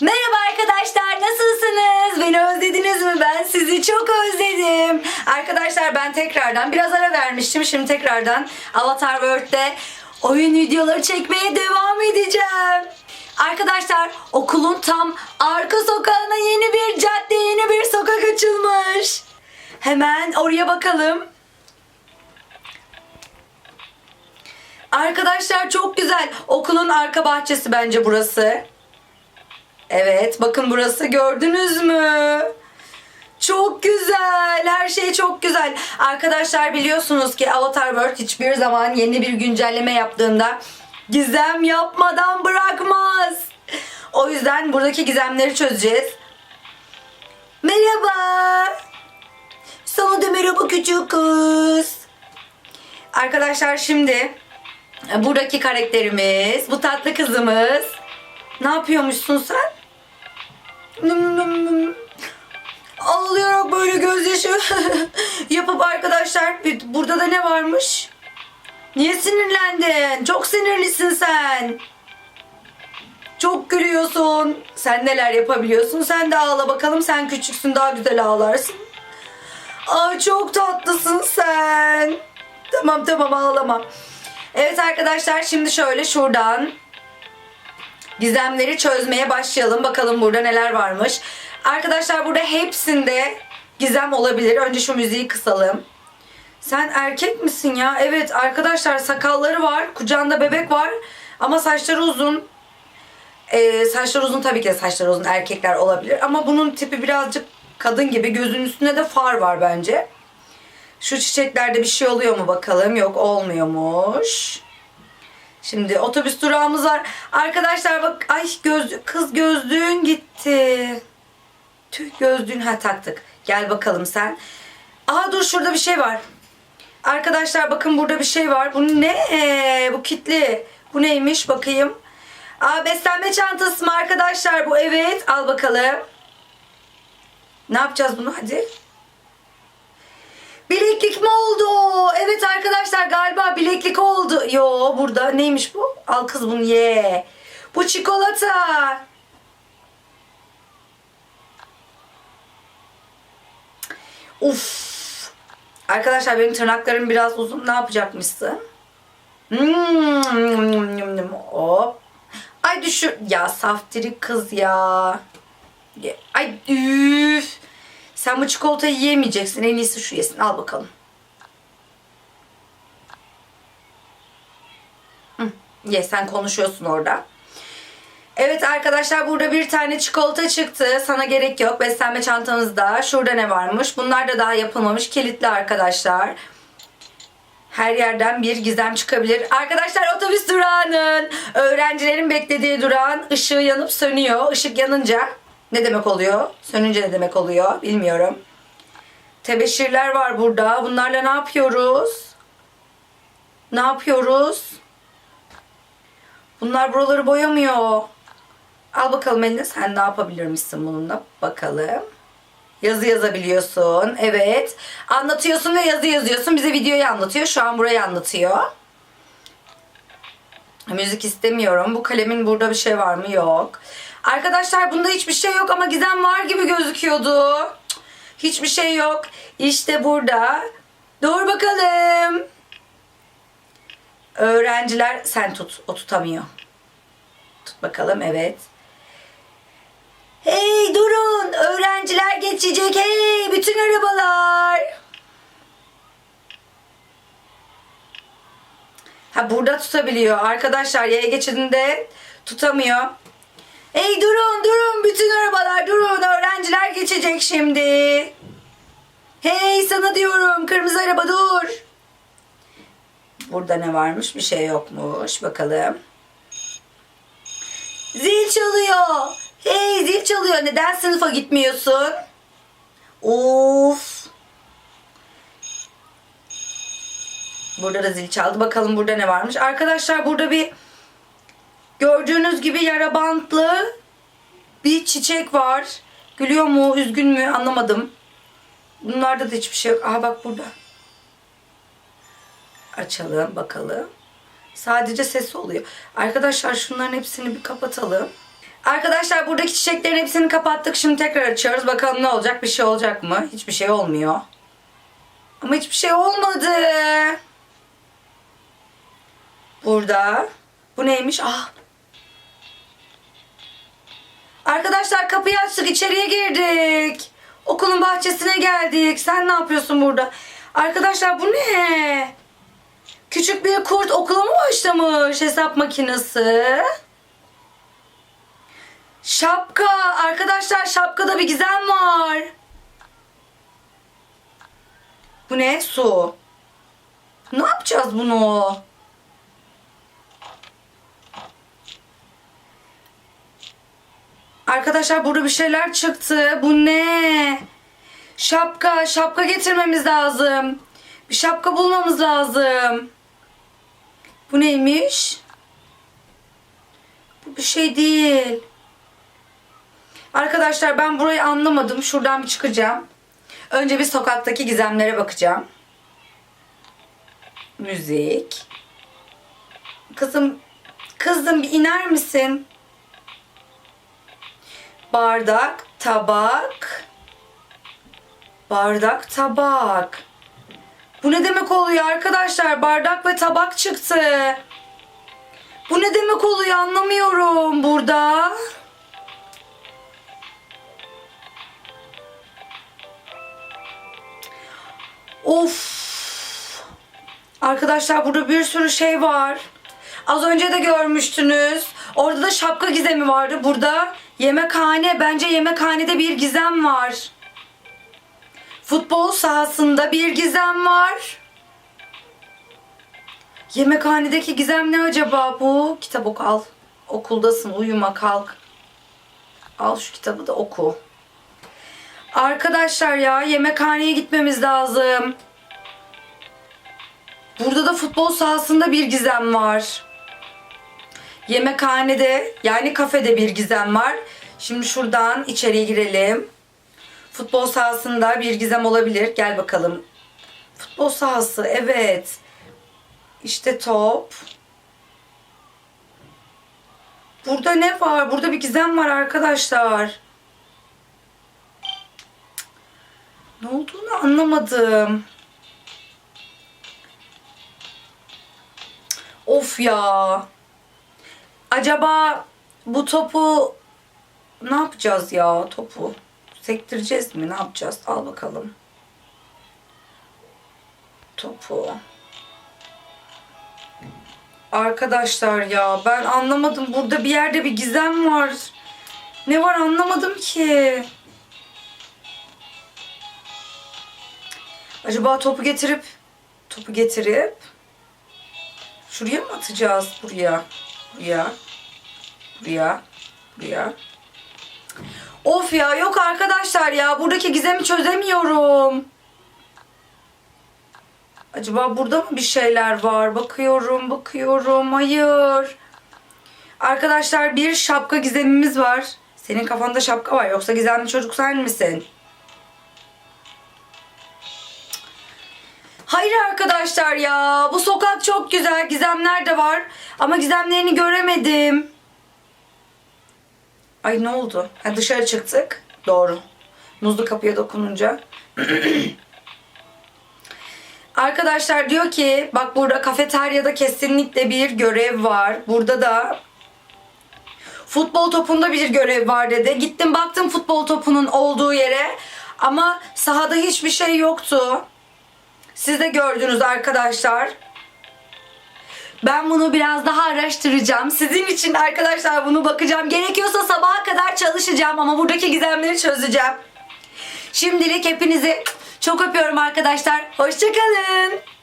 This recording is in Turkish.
Merhaba arkadaşlar nasılsınız? Beni özlediniz mi? Ben sizi çok özledim. Arkadaşlar ben tekrardan biraz ara vermiştim. Şimdi tekrardan Avatar World'de oyun videoları çekmeye devam edeceğim. Arkadaşlar okulun tam arka sokağına yeni bir cadde, yeni bir sokak açılmış. Hemen oraya bakalım. Arkadaşlar çok güzel. Okulun arka bahçesi bence burası. Evet bakın burası gördünüz mü? Çok güzel. Her şey çok güzel. Arkadaşlar biliyorsunuz ki Avatar World hiçbir zaman yeni bir güncelleme yaptığında gizem yapmadan bırakmaz. O yüzden buradaki gizemleri çözeceğiz. Merhaba. Sana da merhaba küçük kız. Arkadaşlar şimdi buradaki karakterimiz, bu tatlı kızımız ne yapıyormuşsun sen? Ağlayarak böyle gözyaşı yapıp arkadaşlar burada da ne varmış? Niye sinirlendin? Çok sinirlisin sen. Çok gülüyorsun. Sen neler yapabiliyorsun? Sen de ağla bakalım. Sen küçüksün daha güzel ağlarsın. Ay çok tatlısın sen. Tamam tamam ağlama. Evet arkadaşlar şimdi şöyle şuradan gizemleri çözmeye başlayalım. Bakalım burada neler varmış. Arkadaşlar burada hepsinde gizem olabilir. Önce şu müziği kısalım. Sen erkek misin ya? Evet arkadaşlar sakalları var. Kucağında bebek var. Ama saçları uzun. Ee, saçları uzun tabii ki de saçları uzun erkekler olabilir. Ama bunun tipi birazcık kadın gibi. Gözünün üstünde de far var bence. Şu çiçeklerde bir şey oluyor mu bakalım? Yok olmuyormuş. Şimdi otobüs durağımız var. Arkadaşlar bak ay göz kız gözlüğün gitti. Tüh gözlüğün ha taktık. Gel bakalım sen. Aha dur şurada bir şey var. Arkadaşlar bakın burada bir şey var. Bu ne? Ee, bu kitli. Bu neymiş bakayım. Aa beslenme çantası mı arkadaşlar bu? Evet al bakalım. Ne yapacağız bunu hadi. Bileklik mi oldu? Evet arkadaşlar galiba bileklik oldu. Yo burada neymiş bu? Al kız bunu ye. Bu çikolata. Uf. Arkadaşlar benim tırnaklarım biraz uzun. Ne yapacakmışsın? Hmm. Hop. Ay düşür. Ya saftirik kız ya. Ay üf. Sen bu çikolatayı yiyemeyeceksin. En iyisi şu yesin. Al bakalım. Hı, ye sen konuşuyorsun orada. Evet arkadaşlar burada bir tane çikolata çıktı. Sana gerek yok. Beslenme çantanızda. Şurada ne varmış? Bunlar da daha yapılmamış. Kilitli arkadaşlar. Her yerden bir gizem çıkabilir. Arkadaşlar otobüs durağının öğrencilerin beklediği durağın ışığı yanıp sönüyor. Işık yanınca ne demek oluyor? Sönünce ne demek oluyor? Bilmiyorum. Tebeşirler var burada. Bunlarla ne yapıyoruz? Ne yapıyoruz? Bunlar buraları boyamıyor. Al bakalım eline sen ne yapabilir misin bununla? Bakalım. Yazı yazabiliyorsun. Evet. Anlatıyorsun ve yazı yazıyorsun. Bize videoyu anlatıyor. Şu an burayı anlatıyor. Müzik istemiyorum. Bu kalemin burada bir şey var mı? Yok. Arkadaşlar bunda hiçbir şey yok ama gizem var gibi gözüküyordu. Hiçbir şey yok. İşte burada. Dur bakalım. Öğrenciler sen tut. O tutamıyor. Tut bakalım evet. Hey durun öğrenciler geçecek hey bütün arabalar. Ha burada tutabiliyor arkadaşlar yaya geçidinde tutamıyor. Hey durun durun bütün arabalar durun öğrenciler geçecek şimdi. Hey sana diyorum kırmızı araba dur. Burada ne varmış bir şey yokmuş bakalım. Zil çalıyor. Hey zil çalıyor. Neden sınıfa gitmiyorsun? Of. Burada da zil çaldı. Bakalım burada ne varmış. Arkadaşlar burada bir gördüğünüz gibi yara bantlı bir çiçek var. Gülüyor mu, üzgün mü anlamadım. Bunlarda da hiçbir şey yok. Aha bak burada. Açalım bakalım. Sadece ses oluyor. Arkadaşlar şunların hepsini bir kapatalım. Arkadaşlar buradaki çiçeklerin hepsini kapattık. Şimdi tekrar açıyoruz. Bakalım ne olacak? Bir şey olacak mı? Hiçbir şey olmuyor. Ama hiçbir şey olmadı. Burada. Bu neymiş? Ah. Arkadaşlar kapıyı açtık. içeriye girdik. Okulun bahçesine geldik. Sen ne yapıyorsun burada? Arkadaşlar bu ne? Küçük bir kurt okula mı başlamış hesap makinesi? Şapka. Arkadaşlar şapkada bir gizem var. Bu ne? Su. Ne yapacağız bunu? Arkadaşlar burada bir şeyler çıktı. Bu ne? Şapka. Şapka getirmemiz lazım. Bir şapka bulmamız lazım. Bu neymiş? Bu bir şey değil. Arkadaşlar ben burayı anlamadım. Şuradan bir çıkacağım. Önce bir sokaktaki gizemlere bakacağım. Müzik. Kızım, kızım bir iner misin? Bardak, tabak. Bardak, tabak. Bu ne demek oluyor arkadaşlar? Bardak ve tabak çıktı. Bu ne demek oluyor anlamıyorum burada. Of. Arkadaşlar burada bir sürü şey var. Az önce de görmüştünüz. Orada da şapka gizemi vardı. Burada yemekhane. Bence yemekhanede bir gizem var. Futbol sahasında bir gizem var. Yemekhanedeki gizem ne acaba bu? Kitap oku al. Okuldasın uyuma kalk. Al şu kitabı da oku. Arkadaşlar ya yemekhaneye gitmemiz lazım. Burada da futbol sahasında bir gizem var. Yemekhanede yani kafede bir gizem var. Şimdi şuradan içeriye girelim. Futbol sahasında bir gizem olabilir. Gel bakalım. Futbol sahası evet. İşte top. Burada ne var? Burada bir gizem var arkadaşlar. Ne olduğunu anlamadım. Of ya. Acaba bu topu ne yapacağız ya topu? Sektireceğiz mi? Ne yapacağız? Al bakalım. Topu. Arkadaşlar ya ben anlamadım. Burada bir yerde bir gizem var. Ne var anlamadım ki. Acaba topu getirip topu getirip şuraya mı atacağız? Buraya. Buraya. Buraya. Buraya. Of ya yok arkadaşlar ya. Buradaki gizemi çözemiyorum. Acaba burada mı bir şeyler var? Bakıyorum, bakıyorum. Hayır. Arkadaşlar bir şapka gizemimiz var. Senin kafanda şapka var. Yoksa gizemli çocuk sen misin? Hayır arkadaşlar ya. Bu sokak çok güzel. Gizemler de var. Ama gizemlerini göremedim. Ay ne oldu? Ha, dışarı çıktık. Doğru. Muzlu kapıya dokununca. Arkadaşlar diyor ki bak burada kafeteryada kesinlikle bir görev var. Burada da futbol topunda bir görev var dedi. Gittim baktım futbol topunun olduğu yere ama sahada hiçbir şey yoktu. Siz de gördünüz arkadaşlar. Ben bunu biraz daha araştıracağım. Sizin için arkadaşlar bunu bakacağım. Gerekiyorsa sabaha kadar çalışacağım ama buradaki gizemleri çözeceğim. Şimdilik hepinizi çok öpüyorum arkadaşlar. Hoşçakalın.